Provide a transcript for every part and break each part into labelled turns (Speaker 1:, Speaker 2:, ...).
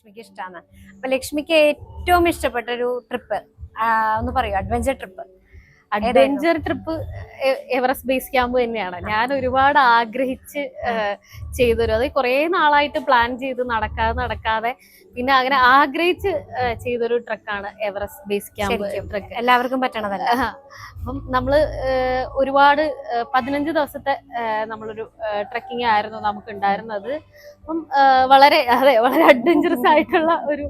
Speaker 1: ലക്ഷ്മിക്ക് ഇഷ്ടമാണ് അപ്പൊ ലക്ഷ്മിക്ക് ഏറ്റവും ഇഷ്ടപ്പെട്ട ഒരു ട്രിപ്പ് ഒന്ന് പറയൂ adventure trip
Speaker 2: adventure trip Everest base camp തന്നെയാണ്. ഞാൻ ഒരുപാട് ആഗ്രഹിച്ച് ചെയ്തൊരു അത് കുറേ നാളായിട്ട് പ്ലാൻ ചെയ്ത് നടക്കാതെ നടക്കാതെ പിന്നെ അങ്ങനെ ആഗ്രഹിച്ച് ചെയ്തൊരു ട്രക്കാണ് എവറസ്റ്റ് ബേസ് ക്യാമ്പ് ട്രക്ക്
Speaker 1: എല്ലാവർക്കും പറ്റണതല്ല.
Speaker 2: അപ്പം നമ്മൾ ഒരുപാട് പതിനഞ്ച് ദിവസത്തെ നമ്മളൊരു ട്രക്കിംഗ് ആയിരുന്നു നമുക്ക് ഉണ്ടായിരുന്നത് അപ്പം വളരെ അതെ വളരെ അഡ്വഞ്ചറസ് ആയിട്ടുള്ള ഒരു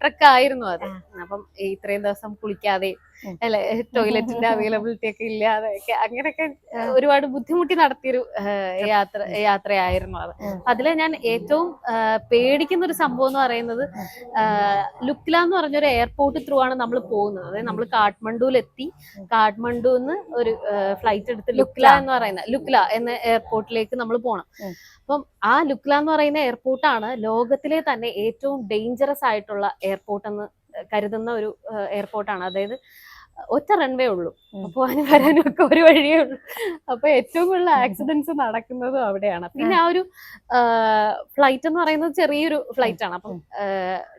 Speaker 2: ട്രക്ക് ആയിരുന്നു അത്. അപ്പം ഇത്രയും ദിവസം കുളിക്കാതെ. അല്ലെ? ടോയ്ലറ്റിന്റെ അവൈലബിലിറ്റി ഒക്കെ ഇല്ലാതെ ഒക്കെ അങ്ങനെയൊക്കെ ഒരുപാട് ബുദ്ധിമുട്ടി നടത്തിയൊരു യാത്ര യാത്രയായിരുന്നു അത്.
Speaker 1: അതിൽ
Speaker 2: അതിൽ ഞാൻ ഏറ്റവും പേടിക്കുന്ന ഒരു സംഭവം എന്ന് പറയുന്നത് ലുക്ല എന്ന് പറഞ്ഞൊരു എയർപോർട്ട് ത്രൂ ആണ് നമ്മൾ പോകുന്നത്. അതായത് നമ്മൾ കാഠ്മണ്ഡുവിൽ എത്തി കാഠ്മണ്ഡുന്ന് ഒരു ഫ്ലൈറ്റ് എടുത്ത് ലുക്ല. എന്ന് പറയുന്ന ലുക്ല എന്ന എയർപോർട്ടിലേക്ക് നമ്മൾ പോകണം. അപ്പം ആ ലുക്ല എന്ന് പറയുന്ന എയർപോർട്ടാണ് ലോകത്തിലെ തന്നെ ഏറ്റവും ഡേഞ്ചറസ് ആയിട്ടുള്ള എയർപോർട്ട് എന്ന് കരുതുന്ന ഒരു എയർപോർട്ടാണ് അതായത് ഒറ്റ റൺവേ ഉള്ളൂ. പോകാനും വരാനും ഒക്കെ ഒരു വഴിയേ ഉള്ളൂ. അപ്പൊ ഏറ്റവും കൂടുതൽ ആക്സിഡൻസ് നടക്കുന്നതും അവിടെയാണ്. പിന്നെ ആ ഒരു ഫ്ലൈറ്റ് എന്ന് പറയുന്നത് ചെറിയൊരു ഫ്ലൈറ്റ് ആണ്. അപ്പം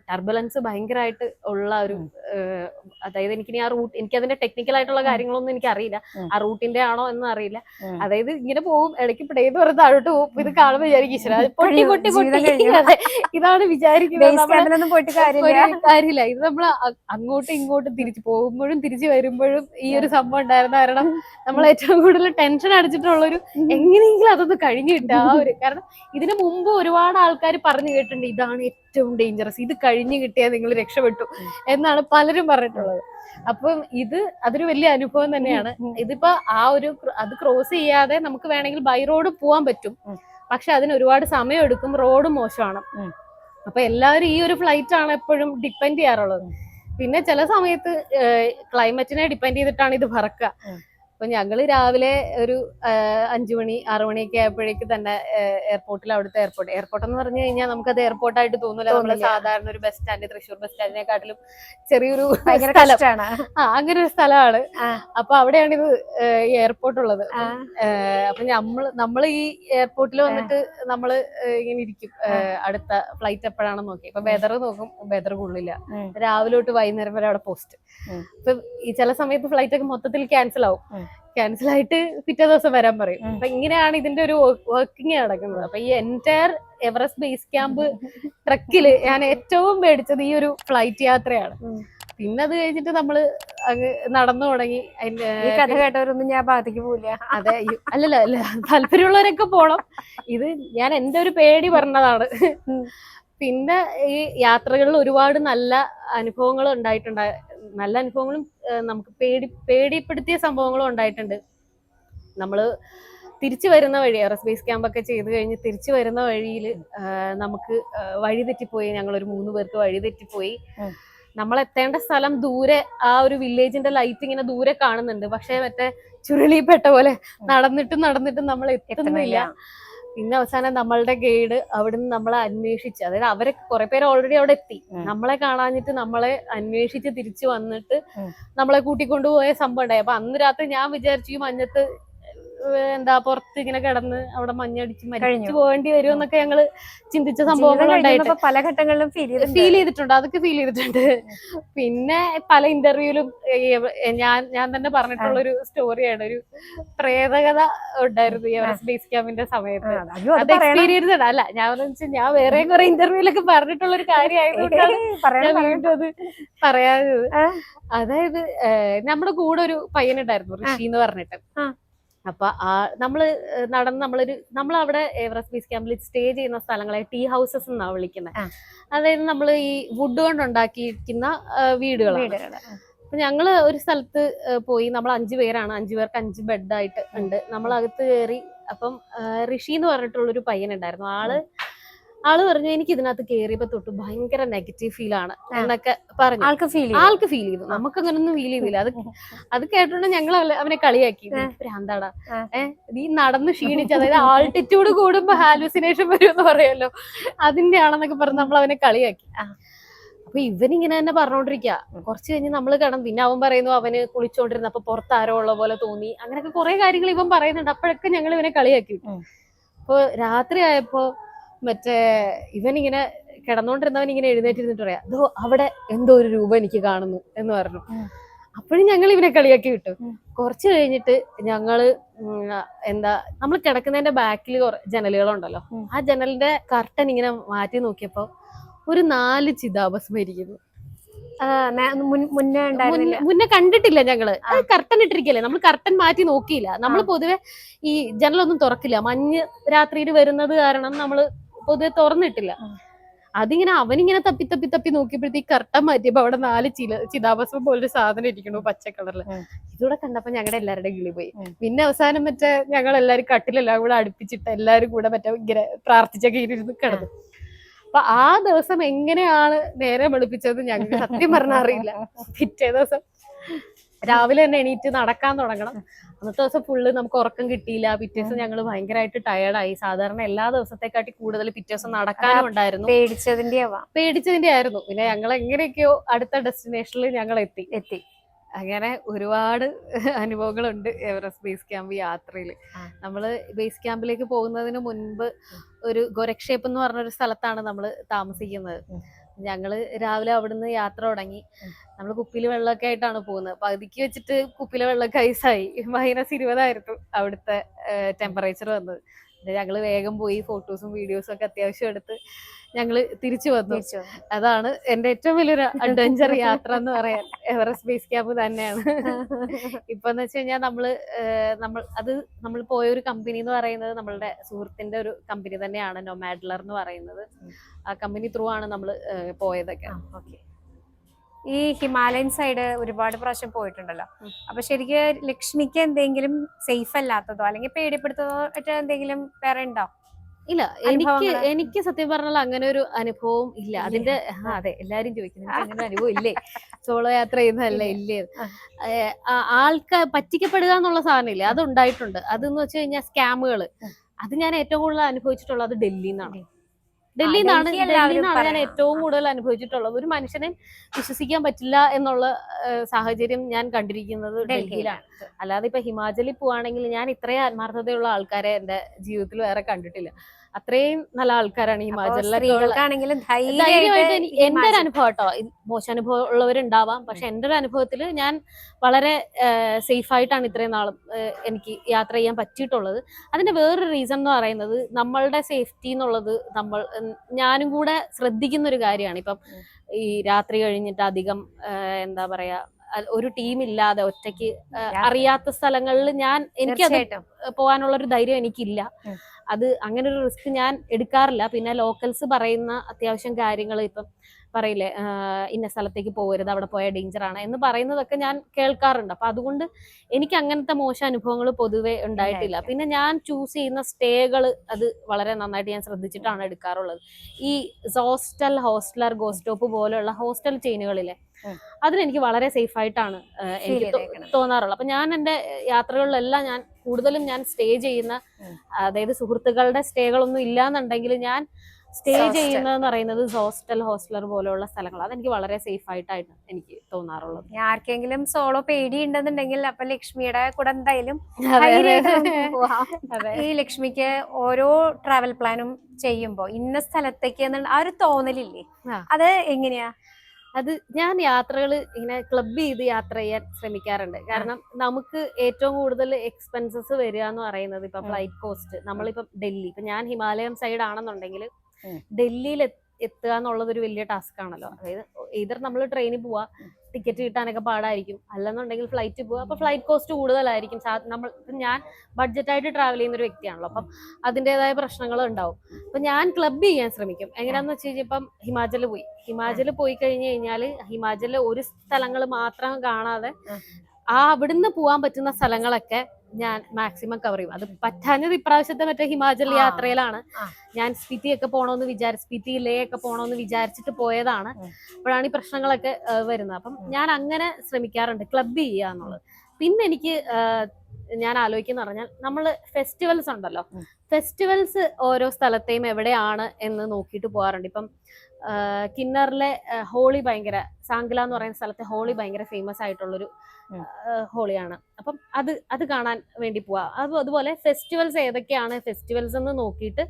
Speaker 2: ടർബുലൻസ് ഭയങ്കരമായിട്ട് ഉള്ള ഒരു അതായത് എനിക്ക് ആ റൂട്ട് എനിക്ക് അതിന്റെ ടെക്നിക്കൽ ആയിട്ടുള്ള കാര്യങ്ങളൊന്നും എനിക്ക് അറിയില്ല ആ റൂട്ടിന്റെ ആണോ എന്ന് അറിയില്ല. അതായത് ഇങ്ങനെ പോകും ഇടയ്ക്ക് പിടേന്ന് പറഞ്ഞ് താഴോട്ട് പോകും. ഇത് കാണുമ്പോൾ വിചാരിക്കും ഇതാണ് വിചാരിക്കുന്നത്.
Speaker 1: കാര്യമില്ല.
Speaker 2: ഇത് നമ്മൾ അങ്ങോട്ടും ഇങ്ങോട്ടും തിരിച്ചു പോകുമ്പോഴും തിരിച്ചു വരുമ്പോഴും ഈ ഒരു സംഭവം ഉണ്ടായിരുന്ന. കാരണം നമ്മൾ ഏറ്റവും കൂടുതൽ ടെൻഷൻ അടിച്ചിട്ടുള്ള ഒരു എങ്ങനെയെങ്കിലും അതൊന്ന് കഴിഞ്ഞു കിട്ടുക ആ ഒരു കാരണം ഇതിനു മുമ്പ് ഒരുപാട് ആൾക്കാർ പറഞ്ഞു കേട്ടിട്ടുണ്ട് ഇതാണ് ഏറ്റവും ഡേഞ്ചറസ് ഇത് കഴിഞ്ഞു കിട്ടിയാൽ നിങ്ങൾ രക്ഷപ്പെട്ടു. എന്നാണ് പലരും പറഞ്ഞിട്ടുള്ളത്. അപ്പം ഇത് അതൊരു വലിയ അനുഭവം തന്നെയാണ്. ഇതിപ്പോ ആ ഒരു അത് ക്രോസ് ചെയ്യാതെ നമുക്ക് വേണമെങ്കിൽ ബൈ റോഡ് പോവാൻ പറ്റും. പക്ഷെ അതിന് ഒരുപാട് സമയം എടുക്കും. റോഡ് മോശമാണ്. അപ്പൊ എല്ലാവരും ഈ ഒരു ഫ്ലൈറ്റ് ആണ് എപ്പോഴും ഡിപ്പെൻഡ് ചെയ്യാറുള്ളത്. പിന്നെ ചില സമയത്ത് ക്ലൈമറ്റിനെ ഡിപ്പെൻഡ് ചെയ്തിട്ടാണ് ഇത് പറക്കുക. അപ്പൊ ഞങ്ങൾ രാവിലെ ഒരു അഞ്ചുമണി അഞ്ചു മണി ആറു മണിയൊക്കെ ആയപ്പോഴേക്ക് തന്നെ എയർപോർട്ടിൽ അവിടുത്തെ എയർപോർട്ട് എയർപോർട്ട് എന്ന് പറഞ്ഞു കഴിഞ്ഞാൽ നമുക്കത് എയർപോർട്ടായിട്ട് തോന്നില്ല നമ്മൾ
Speaker 1: തോന്നില്ല.
Speaker 2: സാധാരണ ഒരു ബസ് സ്റ്റാൻഡ് തൃശ്ശൂർ ബസ് സ്റ്റാൻഡിനെക്കാട്ടിലും ചെറിയൊരു സ്ഥലം. ആ അങ്ങനെ ഒരു സ്ഥലമാണ്. അപ്പൊ അവിടെയാണ് ഇത് എയർപോർട്ട് ഉള്ളത്. അപ്പൊ നമ്മൾ നമ്മൾ ഈ എയർപോർട്ടിൽ വന്നിട്ട് നമ്മൾ ഇങ്ങനെ ഇരിക്കും. അടുത്ത ഫ്ലൈറ്റ് എപ്പോഴാണെന്ന് നോക്കി അപ്പൊ വെതർ നോക്കും വെതർ കൊള്ളില്ല. രാവിലെ തൊട്ട് വൈകുന്നേരം വരെ അവിടെ പോസ്റ്റ്. അപ്പൊ ഈ ചില സമയത്ത് ഫ്ലൈറ്റ് ഒക്കെ മൊത്തത്തിൽ ക്യാൻസൽ ആവും. ക്യാൻസൽ ആയിട്ട് പിറ്റേ ദിവസം വരാൻ പറയും. അപ്പൊ ഇങ്ങനെയാണ് ഇതിന്റെ ഒരു വർക്കിംഗ് നടക്കുന്നത്. അപ്പൊ ഈ എന്റയർ എവറസ്റ്റ് ബേസ് ക്യാമ്പ് ട്രക്കിൽ ഞാൻ ഏറ്റവും പേടിച്ചത് ഈ ഒരു ഫ്ലൈറ്റ് യാത്രയാണ്. പിന്നെ അത് കഴിഞ്ഞിട്ട് നമ്മൾ അങ്ങ് നടന്നു തുടങ്ങി. അതിന്റെ
Speaker 1: കഥ കേട്ടവരൊന്നും ഞാൻ ഭാഗത്തേക്ക് പോവില്ല.
Speaker 2: അതെ അല്ലല്ല അല്ല താല്പര്യമുള്ളവരൊക്കെ പോണം. ഇത് ഞാൻ എന്റെ ഒരു പേടി പറഞ്ഞതാണ്. പിന്നെ ഈ യാത്രകളിൽ ഒരുപാട് നല്ല അനുഭവങ്ങൾ ഉണ്ടായിട്ടുണ്ട് നല്ല അനുഭവങ്ങളും നമുക്ക് പേടി പേടിപ്പെടുത്തിയ സംഭവങ്ങളും ഉണ്ടായിട്ടുണ്ട്. നമ്മൾ തിരിച്ചു വരുന്ന വഴി എയറോസ്പേസ് ബേസ് ക്യാമ്പൊക്കെ ചെയ്ത് കഴിഞ്ഞ് തിരിച്ചു വരുന്ന വഴിയിൽ നമുക്ക് വഴി തെറ്റിപ്പോയി. ഞങ്ങൾ ഒരു മൂന്ന് പേർക്ക് വഴി തെറ്റിപ്പോയി. നമ്മൾ എത്തേണ്ട സ്ഥലം ദൂരെ ആ ഒരു വില്ലേജിന്റെ ലൈറ്റ് ഇങ്ങനെ ദൂരെ കാണുന്നുണ്ട്. പക്ഷെ മറ്റേ ചുരുളിപ്പെട്ട പോലെ നടന്നിട്ടും നടന്നിട്ടും നമ്മൾ എത്തുന്നില്ല. പിന്നെ അവസാനം നമ്മളുടെ ഗൈഡ് അവിടുന്ന് നമ്മളെ അന്വേഷിച്ച് അതായത് അവരെ കുറെ പേര് ഓൾറെഡി അവിടെ എത്തി. നമ്മളെ കാണാഞ്ഞിട്ട് നമ്മളെ അന്വേഷിച്ച് തിരിച്ചു വന്നിട്ട് നമ്മളെ കൂട്ടിക്കൊണ്ടുപോയ സംഭവം ഉണ്ടായി. അപ്പൊ അന്ന് രാത്രി ഞാൻ വിചാരിച്ചു ഈ മഞ്ഞത്ത് എന്താ പുറത്ത് ഇങ്ങനെ കിടന്ന് അവിടെ മഞ്ഞടിച്ച് മരിച്ചു. പോകേണ്ടി വരും എന്നൊക്കെ ഞങ്ങൾ ചിന്തിച്ച
Speaker 1: സംഭവങ്ങളുണ്ടായിട്ട് പല ഘട്ടങ്ങളിലും ഫീൽ ചെയ്തിട്ടുണ്ട്.
Speaker 2: അതൊക്കെ ഫീൽ ചെയ്തിട്ടുണ്ട്. പിന്നെ പല ഇന്റർവ്യൂലും ഞാൻ ഞാൻ തന്നെ പറഞ്ഞിട്ടുള്ള ഒരു സ്റ്റോറിയാണ് ഒരു പ്രേതകഥ ഉണ്ടായിരുന്നു ഈ എവറസ്റ്റ് ബേസ് ക്യാമ്പിന്റെ സമയത്ത്.
Speaker 1: അത്
Speaker 2: എക്സ്പീരിയൻസ് ആണ്. അല്ല ഞാൻ ഞാൻ വേറെ കുറെ ഇന്റർവ്യൂലൊക്കെ പറഞ്ഞിട്ടുള്ള ഒരു കാര്യമായതുകൊണ്ടാണ് ഞാൻ. വീണ്ടും അത് പറയാഞ്ഞത്. അതായത് നമ്മുടെ കൂടെ ഒരു പയ്യനുണ്ടായിരുന്നു ഋഷി എന്ന് പറഞ്ഞിട്ട്.
Speaker 1: ആ.
Speaker 2: അപ്പൊ ആ നമ്മൾ ഏഹ്, നടന്ന് നമ്മളൊരു നമ്മളവിടെ എവറസ്റ്റ് ബേസ് ക്യാമ്പിൽ സ്റ്റേ ചെയ്യുന്ന സ്ഥലങ്ങളെ ടീ ഹൗസസ് എന്നാണ് വിളിക്കുന്നത്. അതായത് നമ്മൾ ഈ വുഡ് കൊണ്ട് ഉണ്ടാക്കിയിരിക്കുന്ന വീടുകളാണ്. അപ്പൊ ഞങ്ങൾ ഒരു സ്ഥലത്ത് പോയി. നമ്മൾ അഞ്ചു പേരാണ്. അഞ്ചു പേർക്ക് അഞ്ച് ബെഡായിട്ട് ഉണ്ട്. നമ്മൾ അകത്ത് കയറി അപ്പം ഋഷി എന്ന് പറഞ്ഞിട്ടുള്ള ഒരു പയ്യനുണ്ടായിരുന്നു. ആൾ ആൾ പറഞ്ഞു എനിക്ക് ഇതിനകത്ത് കയറിയപ്പോ തൊട്ട് ഭയങ്കര നെഗറ്റീവ് ഫീൽ ആണ് എന്നൊക്കെ പറഞ്ഞു.
Speaker 1: ആൾക്ക് ഫീൽ
Speaker 2: ആൾക്ക് ഫീൽ ചെയ്തു. നമുക്ക് അങ്ങനൊന്നും ഫീൽ ചെയ്തില്ല. അത് അത് കേട്ടോണ്ട് ഞങ്ങൾ അവനെ കളിയാക്കി. ഭ്രാന്താടാ. ഏഹ് നീ നടന്ന് ക്ഷീണിച്ച് അതായത് ആൾട്ടിറ്റ്യൂഡ് കൂടുമ്പോ ഹാലുസിനേഷൻ വരും എന്ന് പറയല്ലോ അതിന്റെ ആണെന്നൊക്കെ പറഞ്ഞ് നമ്മൾ അവനെ കളിയാക്കി. അപ്പൊ ഇവനിങ്ങനെ തന്നെ പറഞ്ഞോണ്ടിരിക്കുക കുറച്ച് കഴിഞ്ഞ് നമ്മൾ കടന്ന് പിന്നെ അവൻ പറയുന്നു അവന് കുളിച്ചോണ്ടിരുന്ന അപ്പൊ പുറത്ത് ആരോ ഉള്ള പോലെ തോന്നി. അങ്ങനെയൊക്കെ കുറെ കാര്യങ്ങൾ ഇവൻ പറയുന്നുണ്ട്. അപ്പോഴൊക്കെ ഞങ്ങൾ ഇവനെ കളിയാക്കി. അപ്പൊ രാത്രി ആയപ്പോ മറ്റേ ഇവനിങ്ങനെ കിടന്നുകൊണ്ടിരുന്നവൻ ഇങ്ങനെ എഴുന്നേറ്റിരുന്നിട്ട് പറയാം അതോ അവിടെ എന്തോ ഒരു രൂപം എനിക്ക് കാണുന്നു എന്ന് പറഞ്ഞു. അപ്പോഴും ഞങ്ങൾ ഇവനെ കളിയാക്കി വിട്ടു. കുറച്ച് കഴിഞ്ഞിട്ട് ഞങ്ങൾ എന്താ നമ്മൾ കിടക്കുന്നതിന്റെ ബാക്കിൽ ജനലുകളുണ്ടല്ലോ. ആ. ജനലിന്റെ കർട്ടൻ ഇങ്ങനെ മാറ്റി നോക്കിയപ്പോ ഒരു നാല് ചിതാഭസ്മം ഇരിക്കുന്നു.
Speaker 1: മുന്നേ
Speaker 2: കണ്ടിട്ടില്ല ഞങ്ങൾ. കർട്ടൻ ഇട്ടിരിക്കല്ലേ? നമ്മൾ കർട്ടൻ മാറ്റി നോക്കിയില്ല. നമ്മൾ. പൊതുവെ ഈ ജനലൊന്നും തുറക്കില്ല. മഞ്ഞ് രാത്രിയിൽ വരുന്നത് കാരണം പൊതുവെ തുറന്നിട്ടില്ല. അതിങ്ങനെ അവനിങ്ങനെ തപ്പി തപ്പി തപ്പി നോക്കിയപ്പോഴത്തേക്ക് കർട്ടൻ മാറ്റിയപ്പോ അവിടെ നാല് ചില ചിതാഭസ്മം പോലൊരു സാധനം ഇരിക്കണു പച്ച കളറിൽ
Speaker 1: ഇതുകൂടെ
Speaker 2: ഇതൂടെ കണ്ടപ്പോ ഞങ്ങളുടെ എല്ലാവരുടെയും കിളി പോയി. പിന്നെ അവസാനം മറ്റേ ഞങ്ങൾ എല്ലാവരും കട്ടിലെല്ലാം കൂടെ അടുപ്പിച്ചിട്ട് എല്ലാവരും കൂടെ മറ്റേ ഇങ്ങനെ പ്രാർത്ഥിച്ചൊക്കെ ഇരുന്ന് കിടന്നു. അപ്പൊ ആ ദിവസം എങ്ങനെയാണ് നേരെ വെളുപ്പിച്ചത് ഞങ്ങൾക്ക് സത്യം പറഞ്ഞാൽ അറിയില്ല. പിറ്റേ ദിവസം രാവിലെ തന്നെ എണീറ്റ് നടക്കാൻ തുടങ്ങണം. അന്നത്തെ ദിവസം ഫുള്ള് നമുക്ക് ഉറക്കം കിട്ടിയില്ല. പിറ്റേ ദിവസം ഞങ്ങൾ ഭയങ്കരമായിട്ട് ടയർഡായി സാധാരണ എല്ലാ ദിവസത്തെക്കാട്ടി കൂടുതൽ പിറ്റേ ദിവസം നടക്കാനും ഉണ്ടായിരുന്നു.
Speaker 1: പേടിച്ചതിന്റെ
Speaker 2: പേടിച്ചതിന്റെ ആയിരുന്നു. പിന്നെ ഞങ്ങൾ എങ്ങനെയൊക്കെയോ അടുത്ത ഡെസ്റ്റിനേഷനിൽ ഞങ്ങൾ എത്തി.
Speaker 1: എത്തി.
Speaker 2: അങ്ങനെ ഒരുപാട് അനുഭവങ്ങളുണ്ട് എവറസ്റ്റ് ബേസ് ക്യാമ്പ് യാത്രയിൽ
Speaker 1: നമ്മൾ
Speaker 2: നമ്മൾ ബേസ് ക്യാമ്പിലേക്ക് പോകുന്നതിന് മുൻപ് ഒരു ഗോരക്ഷേപ്പ് എന്ന് പറഞ്ഞൊരു സ്ഥലത്താണ് നമ്മൾ താമസിക്കുന്നത്.
Speaker 1: ഉം.
Speaker 2: ഞങ്ങൾ രാവിലെ അവിടുന്ന് യാത്ര തുടങ്ങി. നമ്മൾ കുപ്പിയിൽ വെള്ളമൊക്കെ ആയിട്ടാണ് പോകുന്നത്. പകുതിക്ക് വെച്ചിട്ട് കുപ്പിയിലെ വെള്ളമൊക്കെ ഐസായി. മൈനസ് ഇരുപതായിരുന്നു അവിടുത്തെ ടെമ്പറേച്ചർ വന്നത്. ഞങ്ങൾ ഞങ്ങൾ വേഗം പോയി ഫോട്ടോസും വീഡിയോസും ഒക്കെ അത്യാവശ്യം എടുത്ത് ഞങ്ങൾ തിരിച്ചു വന്നു. അതാണ് എന്റെ ഏറ്റവും വലിയൊരു അഡ്വഞ്ചർ യാത്ര എന്ന് പറയാൻ. എവറസ്റ്റ് ബേസ് ക്യാമ്പ് തന്നെയാണ്. ഇപ്പൊ എന്ന് വെച്ച് കഴിഞ്ഞാൽ നമ്മൾ നമ്മൾ അത് നമ്മൾ പോയ ഒരു കമ്പനി എന്ന് പറയുന്നത് നമ്മളുടെ സുഹൃത്തിന്റെ ഒരു കമ്പനി തന്നെയാണ് നൊമാഡ്ലർ എന്ന് പറയുന്നത്. ആ കമ്പനി ത്രൂ ആണ് നമ്മൾ പോയതൊക്കെ.
Speaker 1: ഈ ഹിമാലയൻ സൈഡ് ഒരുപാട് പ്രാവശ്യം പോയിട്ടുണ്ടല്ലോ. അപ്പൊ ശരിക്കും ലക്ഷ്മിക്ക് എന്തെങ്കിലും സേഫ് അല്ലാത്തതോ അല്ലെങ്കിൽ പേടിപ്പെടുത്തതോ എന്തെങ്കിലും വേറെ ഉണ്ടോ?
Speaker 2: ഇല്ല എനിക്ക് എനിക്ക് സത്യം പറഞ്ഞാൽ അങ്ങനെ ഒരു അനുഭവം ഇല്ല. അതിന്റെ അതെ എല്ലാരും ചോദിക്കുന്നു. "നിനക്ക് അങ്ങനെ അനുഭവം ഇല്ലേ? സോളോ യാത്ര ചെയ്യുന്നതല്ല ഇല്ലേ. ആൾക്കാർ പറ്റിക്കപ്പെടുക എന്നുള്ള സാധനം ഇല്ലേ. അത് ഉണ്ടായിട്ടുണ്ട്. അതെന്ന് വെച്ച് കഴിഞ്ഞാൽ
Speaker 1: സ്കാമുകൾ
Speaker 2: അത് ഞാൻ ഏറ്റവും കൂടുതൽ അനുഭവിച്ചിട്ടുള്ളത് ഡൽഹിന്നാണ്. നിന്നാണ്. ഡൽഹിയിൽ നിന്നാണ് ഡൽഹിയിൽ നിന്നാണ് ഞാൻ ഏറ്റവും കൂടുതൽ അനുഭവിച്ചിട്ടുള്ളത്. ഒരു മനുഷ്യനെ വിശ്വസിക്കാൻ പറ്റില്ല എന്നുള്ള സാഹചര്യം ഞാൻ കണ്ടിരിക്കുന്നത് ഡൽഹിയിലാണ്. അല്ലാതെ ഇപ്പൊ ഹിമാചലിൽ പോവാണെങ്കിൽ ഞാൻ ഇത്രയും ആത്മാർത്ഥതയുള്ള ആൾക്കാരെ എന്റെ ജീവിതത്തിൽ വേറെ കണ്ടിട്ടില്ല. അത്രയും നല്ല ആൾക്കാരാണ് ഈ ഉള്ള ധൈര്യമായിട്ട് എന്റെ ഒരു അനുഭവം കേട്ടോ മോശം അനുഭവം ഉള്ളവരുണ്ടാവാം പക്ഷെ എന്റെ ഒരു അനുഭവത്തിൽ ഞാൻ വളരെ സേഫ് ആയിട്ടാണ് ഇത്രയും നാളും എനിക്ക് യാത്ര ചെയ്യാൻ പറ്റിയിട്ടുള്ളത്. അതിന്റെ വേറൊരു റീസൺ എന്ന് പറയുന്നത് നമ്മളുടെ സേഫ്റ്റി എന്നുള്ളത് നമ്മൾ ഞാനും കൂടെ ശ്രദ്ധിക്കുന്ന ഒരു കാര്യമാണ്. ഇപ്പം ഈ രാത്രി കഴിഞ്ഞിട്ട് അധികം എന്താ പറയാ ഒരു ടീം ഇല്ലാതെ ഒറ്റയ്ക്ക് അറിയാത്ത സ്ഥലങ്ങളിൽ ഞാൻ
Speaker 1: എനിക്ക്
Speaker 2: പോകാനുള്ള ഒരു ധൈര്യം എനിക്കില്ല. അത് അങ്ങനെ ഒരു റിസ്ക് ഞാൻ എടുക്കാറില്ല. പിന്നെ ലോക്കൽസ് പറയുന്ന അത്യാവശ്യം കാര്യങ്ങൾ ഇപ്പം പറയില്ലേ ഇന്ന സ്ഥലത്തേക്ക് പോകരുത് അവിടെ പോയാൽ ഡേഞ്ചർ ആണ് എന്ന് പറയുന്നതൊക്കെ ഞാൻ കേൾക്കാറുണ്ട്. അപ്പൊ അതുകൊണ്ട് എനിക്ക് അങ്ങനത്തെ മോശം അനുഭവങ്ങൾ പൊതുവെ ഉണ്ടായിട്ടില്ല. പിന്നെ ഞാൻ ചൂസ് ചെയ്യുന്ന സ്റ്റേകൾ അത് വളരെ നന്നായിട്ട് ഞാൻ ശ്രദ്ധിച്ചിട്ടാണ് എടുക്കാറുള്ളത്. ഈ ഹോസ്റ്റൽ ഹോസ്റ്റലർ ഗോസ്റ്റോപ്പ് പോലെയുള്ള ഹോസ്റ്റൽ ചെയിനുകളിലെ. അതിലെനിക്ക് വളരെ സേഫ് ആയിട്ടാണ് എനിക്ക് തോന്നാറുള്ളത്. അപ്പൊ ഞാൻ എന്റെ യാത്രകളിലെല്ലാം ഞാൻ കൂടുതലും ഞാൻ സ്റ്റേ ചെയ്യുന്ന അതായത് സുഹൃത്തുക്കളുടെ സ്റ്റേകളൊന്നും ഇല്ലാന്നുണ്ടെങ്കിൽ ഞാൻ സ്റ്റേ. ചെയ്യുന്നതെന്ന് പറയുന്നത് ഹോസ്റ്റൽ ഹോസ്റ്റലർ പോലെയുള്ള സ്ഥലങ്ങൾ. അതെനിക്ക് വളരെ സേഫ് ആയിട്ടാണ് എനിക്ക് തോന്നാറുള്ളത്.
Speaker 1: ആർക്കെങ്കിലും സോളോ പേടി ഉണ്ടെന്നുണ്ടെങ്കിൽ അപ്പൊ ലക്ഷ്മിയുടെ കൂടെ എന്തായാലും. ഈ ലക്ഷ്മിക്ക് ഓരോ ട്രാവൽ പ്ലാനും ചെയ്യുമ്പോ ഇന്ന സ്ഥലത്തേക്ക് ആ ഒരു തോന്നലില്ലേ? അത് എങ്ങനെയാ?
Speaker 2: അത് ഞാൻ യാത്രകൾ ഇങ്ങനെ ക്ലബ് ചെയ്ത് യാത്ര ചെയ്യാൻ ശ്രമിക്കാറുണ്ട്. കാരണം നമുക്ക് ഏറ്റവും കൂടുതൽ എക്സ്പെൻസസ് വരിക എന്ന് പറയുന്നത് ഇപ്പൊ ഫ്ലൈറ്റ് കോസ്റ്റ് നമ്മളിപ്പം ഡൽഹി. ഇപ്പൊ ഞാൻ ഹിമാലയം സൈഡ് ആണെന്നുണ്ടെങ്കിൽ. ഡൽഹിയിൽ എത്തുക എന്നുള്ളത് ഒരു വലിയ ടാസ്ക് ആണല്ലോ. അതായത് ഇതർ നമ്മൾ ട്രെയിനിൽ പോവാ ടിക്കറ്റ് കിട്ടാനൊക്കെ പാടായിരിക്കും. അല്ലെന്നുണ്ടെങ്കിൽ ഫ്ലൈറ്റ് പോവുക അപ്പൊ ഫ്ലൈറ്റ് കോസ്റ്റ് കൂടുതലായിരിക്കും. നമ്മൾ ഞാൻ ബഡ്ജറ്റായിട്ട് ട്രാവൽ ചെയ്യുന്ന ഒരു വ്യക്തിയാണല്ലോ. അപ്പം അതിന്റെതായ പ്രശ്നങ്ങൾ ഉണ്ടാവും. അപ്പൊ ഞാൻ ക്ലബ് ചെയ്യാൻ ശ്രമിക്കും. എങ്ങനെയാന്ന് വെച്ച് കഴിഞ്ഞാൽ ഇപ്പം ഹിമാചൽ പോയി. ഹിമാചൽ പോയി കഴിഞ്ഞു കഴിഞ്ഞാൽ ഹിമാചലിലെ ഒരു സ്ഥലങ്ങൾ മാത്രം കാണാതെ ആ അവിടുന്ന് പോവാൻ പറ്റുന്ന സ്ഥലങ്ങളൊക്കെ ഞാൻ മാക്സിമം കവർ ചെയ്യും. അത് പറ്റാഞ്ഞത് ഇപ്രാവശ്യത്തെ മറ്റേ ഹിമാചൽ യാത്രയിലാണ്. ഞാൻ സ്പിതി ഒക്കെ പോണോന്ന് വിചാരിച്ചു സ്പിതി ലേ ഒക്കെ പോണോന്ന് വിചാരിച്ചിട്ട് പോയതാണ്. അപ്പോഴാണ് ഈ പ്രശ്നങ്ങളൊക്കെ വരുന്നത്. അപ്പം ഞാൻ അങ്ങനെ ശ്രമിക്കാറുണ്ട് ക്ലബ് ചെയ്യുക എന്നുള്ളത്. പിന്നെ എനിക്ക് ഞാൻ ആലോചിക്കുന്ന പറഞ്ഞാൽ നമ്മൾ ഫെസ്റ്റിവൽസ് ഉണ്ടല്ലോ. ഫെസ്റ്റിവൽസ് ഓരോ സ്ഥലത്തെയും എവിടെയാണ് എന്ന് നോക്കിയിട്ട് പോകാറുണ്ട്. ഇപ്പം കിന്നറിലെ ഹോളി ഭയങ്കര സാങ്കില എന്ന് പറയുന്ന സ്ഥലത്തെ ഹോളി ഭയങ്കര ഫേമസ് ആയിട്ടുള്ളൊരു ഹോളിയാണ്. അപ്പം അത് അത് കാണാൻ വേണ്ടി പോവാ. അത് അതുപോലെ ഫെസ്റ്റിവൽസ് ഏതൊക്കെയാണ്? ഫെസ്റ്റിവൽസ് എന്ന് നോക്കിയിട്ട്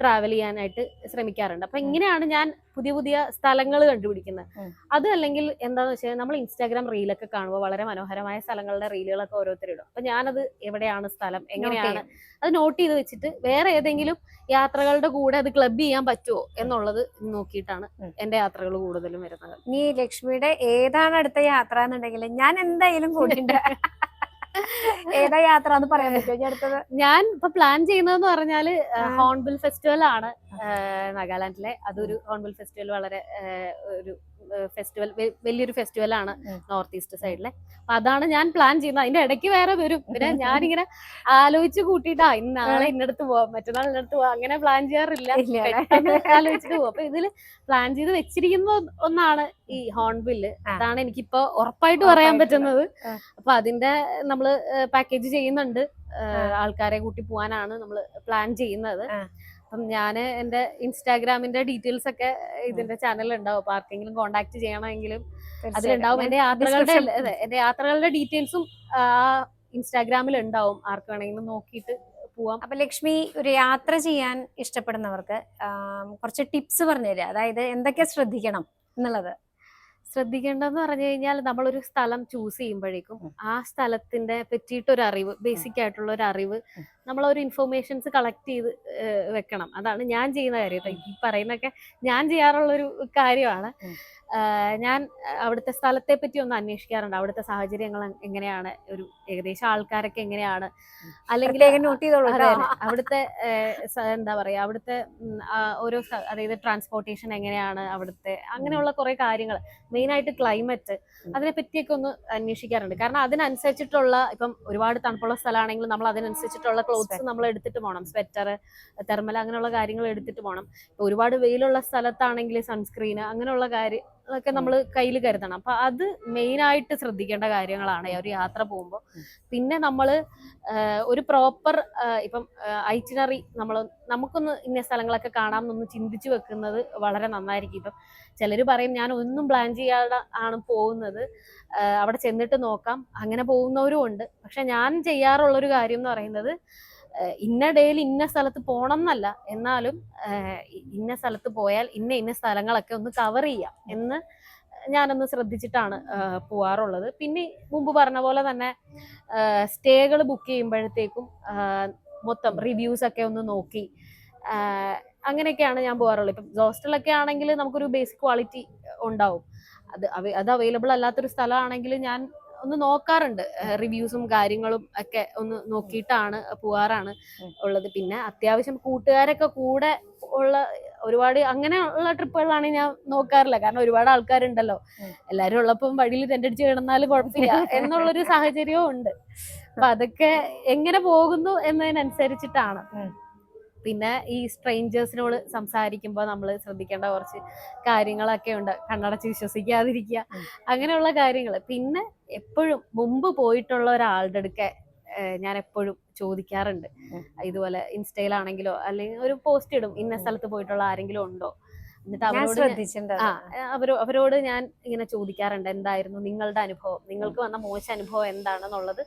Speaker 2: ട്രാവൽ ചെയ്യാനായിട്ട് ശ്രമിക്കാറുണ്ട്. അപ്പൊ ഇങ്ങനെയാണ് ഞാൻ പുതിയ പുതിയ സ്ഥലങ്ങൾ കണ്ടുപിടിക്കുന്നത്. അത് അല്ലെങ്കിൽ എന്താന്ന് വെച്ചാൽ നമ്മൾ ഇൻസ്റ്റാഗ്രാം റീലൊക്കെ കാണുമ്പോൾ വളരെ മനോഹരമായ സ്ഥലങ്ങളുടെ റീലുകളൊക്കെ ഓരോരുത്തരിടും അപ്പൊ ഞാനത് എവിടെയാണ് സ്ഥലം എങ്ങനെയാണ് അത് നോട്ട് ചെയ്ത് വെച്ചിട്ട് വേറെ ഏതെങ്കിലും യാത്രകളുടെ കൂടെ അത് ക്ലബ് ചെയ്യാൻ പറ്റുമോ എന്നുള്ളത് നോക്കിയിട്ടാണ്. എന്റെ യാത്രകൾ കൂടുതലും വരുന്നത്.
Speaker 1: നീ ലക്ഷ്മിയുടെ ഏതാണ് അടുത്ത യാത്ര എന്നുണ്ടെങ്കിൽ ഞാൻ എന്തായാലും കൂട്ടിണ്ട് ഏതാ യാത്ര എന്ന് പറയാൻ പറ്റുമോ അടുത്തത്.
Speaker 2: ഞാൻ ഇപ്പൊ പ്ലാൻ ചെയ്യുന്നതെന്ന്
Speaker 1: പറഞ്ഞാൽ
Speaker 2: ഹോൺബിൽ ഫെസ്റ്റിവൽ ആണ് നാഗാലാൻഡിലെ. അതൊരു ഹോൺബിൽ ഫെസ്റ്റിവൽ വളരെ ഒരു ഫെസ്റ്റിവൽ വലിയൊരു ഫെസ്റ്റിവൽ ആണ് നോർത്ത് ഈസ്റ്റ് സൈഡിലെ അപ്പൊ അതാണ് ഞാൻ പ്ലാൻ ചെയ്യുന്നത്. അതിന്റെ ഇടയ്ക്ക് വേറെ വരും. പിന്നെ ഞാനിങ്ങനെ ആലോചിച്ച് കൂട്ടിയിട്ടാ ഇന്ന് നാളെ ഇന്നടത്ത് പോവാം മറ്റന്നാൾ ഇന്നടത്ത് പോവാം അങ്ങനെ പ്ലാൻ ചെയ്യാറില്ല? ആലോചിച്ചിട്ട് പോവാം. അപ്പൊ ഇതിൽ പ്ലാൻ ചെയ്ത് വെച്ചിരിക്കുന്ന ഒന്നാണ് ഈ ഹോൺബില്ല്
Speaker 1: ആ.
Speaker 2: അതാണ് എനിക്കിപ്പോ ഉറപ്പായിട്ട് പറയാൻ പറ്റുന്നത്. അപ്പൊ അതിന്റെ നമ്മൾ പാക്കേജ് ചെയ്യുന്നുണ്ട്. ആൾക്കാരെ കൂട്ടി പോവാനാണ് നമ്മൾ പ്ലാൻ ചെയ്യുന്നത്. അപ്പം ഞാൻ എന്റെ ഇൻസ്റ്റാഗ്രാമിന്റെ ഡീറ്റെയിൽസ് ഒക്കെ ഇതിന്റെ ചാനലുണ്ടാവും ഉണ്ടാവും അപ്പൊ ആർക്കെങ്കിലും കോണ്ടാക്ട് ചെയ്യണമെങ്കിലും അതിലുണ്ടാവും. എന്റെ യാത്രകളുടെ എന്റെ യാത്രകളുടെ ഡീറ്റെയിൽസും ആ ഇൻസ്റ്റാഗ്രാമിൽ ഉണ്ടാവും ആർക്ക് വേണമെങ്കിലും നോക്കിയിട്ട് പോവാം.
Speaker 1: അപ്പൊ ലക്ഷ്മി ഒരു യാത്ര ചെയ്യാൻ ഇഷ്ടപ്പെടുന്നവർക്ക് കുറച്ച് ടിപ്സ് പറഞ്ഞുതരിക അതായത് എന്തൊക്കെ ശ്രദ്ധിക്കണം എന്നുള്ളത്.
Speaker 2: ശ്രദ്ധിക്കേണ്ടതെന്ന് പറഞ്ഞു കഴിഞ്ഞാൽ നമ്മളൊരു സ്ഥലം ചൂസ് ചെയ്യുമ്പോഴേക്കും ആ സ്ഥലത്തിന്റെ പറ്റിയിട്ടൊരു അറിവ് ബേസിക് ആയിട്ടുള്ള ഒരു അറിവ് നമ്മൾ ഒരു ഇൻഫർമേഷൻസ് കളക്ട് ചെയ്ത് വെക്കണം. അതാണ് ഞാൻ ചെയ്യുന്ന കാര്യം. ഈ പറയുന്നൊക്കെ ഞാൻ ചെയ്യാറുള്ള ഒരു കാര്യമാണ് ഞാൻ അവിടുത്തെ സ്ഥലത്തെ പറ്റി ഒന്ന് അന്വേഷിക്കാറുണ്ട്. അവിടുത്തെ സാഹചര്യങ്ങൾ എങ്ങനെയാണ്? ഒരു ഏകദേശം ആൾക്കാരൊക്കെ എങ്ങനെയാണ്? അല്ലെങ്കിൽ അവിടുത്തെ എന്താ പറയാ അവിടുത്തെ ഓരോ അതായത് ട്രാൻസ്പോർട്ടേഷൻ എങ്ങനെയാണ് അവിടുത്തെ അങ്ങനെയുള്ള കുറെ കാര്യങ്ങൾ മെയിൻ ആയിട്ട് ക്ലൈമറ്റ് അതിനെ പറ്റിയൊക്കെ ഒന്ന് അന്വേഷിക്കാറുണ്ട്. കാരണം അതിനനുസരിച്ചിട്ടുള്ള ഇപ്പം ഒരുപാട് തണുപ്പുള്ള സ്ഥലമാണെങ്കിൽ നമ്മൾ അതിനനുസരിച്ചിട്ടുള്ള ക്ലോത്ത്സ് നമ്മൾ എടുത്തിട്ട് പോകണം സ്വെറ്റർ തെർമൽ അങ്ങനെയുള്ള കാര്യങ്ങൾ എടുത്തിട്ട് പോകണം ഒരുപാട് വെയിലുള്ള സ്ഥലത്താണെങ്കിൽ സൺസ്ക്രീൻ അങ്ങനെയുള്ള കാര്യങ്ങളൊക്കെ നമ്മൾ കയ്യിൽ കരുതണം. അപ്പൊ അത് മെയിനായിട്ട് ശ്രദ്ധിക്കേണ്ട കാര്യങ്ങളാണ്. ഒരു യാത്ര പോകുമ്പോൾ പിന്നെ നമ്മൾ ഒരു പ്രോപ്പർ ഇപ്പം ഐറ്റിനറി നമ്മൾ നമുക്കൊന്ന് ഇന്ന സ്ഥലങ്ങളൊക്കെ കാണാമെന്നൊന്ന് ചിന്തിച്ചു വെക്കുന്നത് വളരെ നന്നായിരിക്കും. ഇപ്പം ചിലർ പറയും ഞാൻ ഒന്നും പ്ലാൻ ചെയ്യാതെ ആണ് പോകുന്നത്. അവിടെ ചെന്നിട്ട് നോക്കാം. അങ്ങനെ പോകുന്നവരും ഉണ്ട്. പക്ഷെ ഞാൻ ചെയ്യാറുള്ളൊരു കാര്യം എന്ന് പറയുന്നത് ഇന്ന ഡേയിൽ ഇന്ന സ്ഥലത്ത് പോകണം എന്നല്ല എന്നാലും ഇന്ന സ്ഥലത്ത് പോയാൽ ഇന്ന ഇന്ന സ്ഥലങ്ങളൊക്കെ ഒന്ന് കവർ ചെയ്യാം എന്ന് ഞാനൊന്ന് ശ്രദ്ധിച്ചിട്ടാണ് പോവാറുള്ളത്. പിന്നെ മുമ്പ് പറഞ്ഞ പോലെ തന്നെ സ്റ്റേകൾ ബുക്ക് ചെയ്യുമ്പോഴത്തേക്കും മൊത്തം റിവ്യൂസ് ഒക്കെ ഒന്ന് നോക്കി അങ്ങനെയൊക്കെയാണ് ഞാൻ പോകാറുള്ളത് ഇപ്പം ഹോസ്റ്റലൊക്കെ ആണെങ്കിൽ നമുക്കൊരു ബേസിക് ക്വാളിറ്റി ഉണ്ടാവും. അത് അത് അവൈലബിൾ അല്ലാത്തൊരു സ്ഥലമാണെങ്കിൽ ഞാൻ ഒന്ന് നോക്കാറുണ്ട്. റിവ്യൂസും കാര്യങ്ങളും ഒക്കെ ഒന്ന് നോക്കിയിട്ടാണ് പോവാറാണ് ഉള്ളത്. പിന്നെ അത്യാവശ്യം കൂട്ടുകാരൊക്കെ കൂടെ ഉള്ള ഒരുപാട് അങ്ങനെ ഉള്ള ട്രിപ്പുകളാണ് ഞാൻ നോക്കാറില്ല. കാരണം ഒരുപാട് ആൾക്കാരുണ്ടല്ലോ. എല്ലാരും ഉള്ളപ്പം വഴിയിൽ ടെൻഡടിച്ച് കിടന്നാലും കുഴപ്പമില്ല എന്നുള്ളൊരു സാഹചര്യവും ഉണ്ട്. അപ്പൊ അതൊക്കെ എങ്ങനെ പോകുന്നു എന്നതിനനുസരിച്ചിട്ടാണ്. പിന്നെ ഈ സ്ട്രെയിഞ്ചേഴ്സിനോട് സംസാരിക്കുമ്പോൾ നമ്മൾ ശ്രദ്ധിക്കേണ്ട കുറച്ച് കാര്യങ്ങളൊക്കെ ഉണ്ട്. കണ്ണടച്ച് വിശ്വസിക്കാതിരിക്കുക. അങ്ങനെയുള്ള കാര്യങ്ങൾ പിന്നെ എപ്പോഴും മുമ്പ് പോയിട്ടുള്ള ഒരാളുടെ അടുക്ക ഞാൻ എപ്പോഴും ചോദിക്കാറുണ്ട്. ഇതുപോലെ ഇൻസ്റ്റയിലാണെങ്കിലോ അല്ലെങ്കിൽ ഒരു പോസ്റ്റ് ഇടും. ഇന്ന സ്ഥലത്ത് പോയിട്ടുള്ള ആരെങ്കിലും ഉണ്ടോ? എന്നിട്ട് അവരോട് അവരോ അവരോട് ഞാൻ ഇങ്ങനെ ചോദിക്കാറുണ്ട്. എന്തായിരുന്നു നിങ്ങളുടെ അനുഭവം? നിങ്ങൾക്ക് വന്ന മോശം അനുഭവം എന്താണെന്നുള്ളത്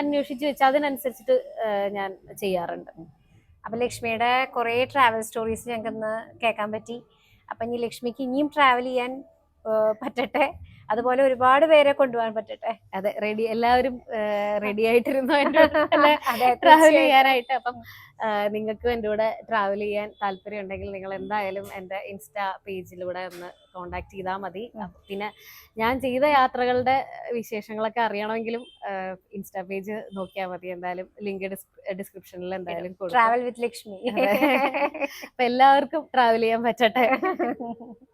Speaker 2: അന്വേഷിച്ച് വെച്ച് അതിനനുസരിച്ചിട്ട് ഞാൻ ചെയ്യാറുണ്ട്.
Speaker 1: അപ്പൊ ലക്ഷ്മിയുടെ കുറേ ട്രാവൽ സ്റ്റോറീസ് ഞങ്ങൾക്ക് ഇന്ന് കേൾക്കാൻ പറ്റി. അപ്പൊ ഇനി ലക്ഷ്മിക്ക് ഇനിയും ട്രാവൽ ചെയ്യാൻ പറ്റട്ടെ? അതുപോലെ ഒരുപാട് പേരെ കൊണ്ടുപോകാൻ പറ്റട്ടെ.
Speaker 2: അതെ റെഡി എല്ലാവരും റെഡി ആയിട്ടിരുന്നു ട്രാവൽ. ചെയ്യാനായിട്ട്. അപ്പം നിങ്ങൾക്കും എന്റെ കൂടെ ട്രാവൽ ചെയ്യാൻ താല്പര്യം ഉണ്ടെങ്കിൽ നിങ്ങൾ എന്തായാലും എന്റെ ഇൻസ്റ്റാ പേജിലൂടെ ഒന്ന് കോണ്ടാക്ട് ചെയ്താൽ മതി. പിന്നെ ഞാൻ ചെയ്ത യാത്രകളുടെ വിശേഷങ്ങളൊക്കെ അറിയണമെങ്കിലും ഇൻസ്റ്റാ പേജ് നോക്കിയാൽ മതി. എന്തായാലും ലിങ്ക് ഡിസ്ക്രിപ്ഷനിൽ എന്തായാലും
Speaker 1: ട്രാവൽ വിത്ത് ലക്ഷ്മി.
Speaker 2: അപ്പൊ എല്ലാവർക്കും ട്രാവൽ ചെയ്യാൻ പറ്റട്ടെ.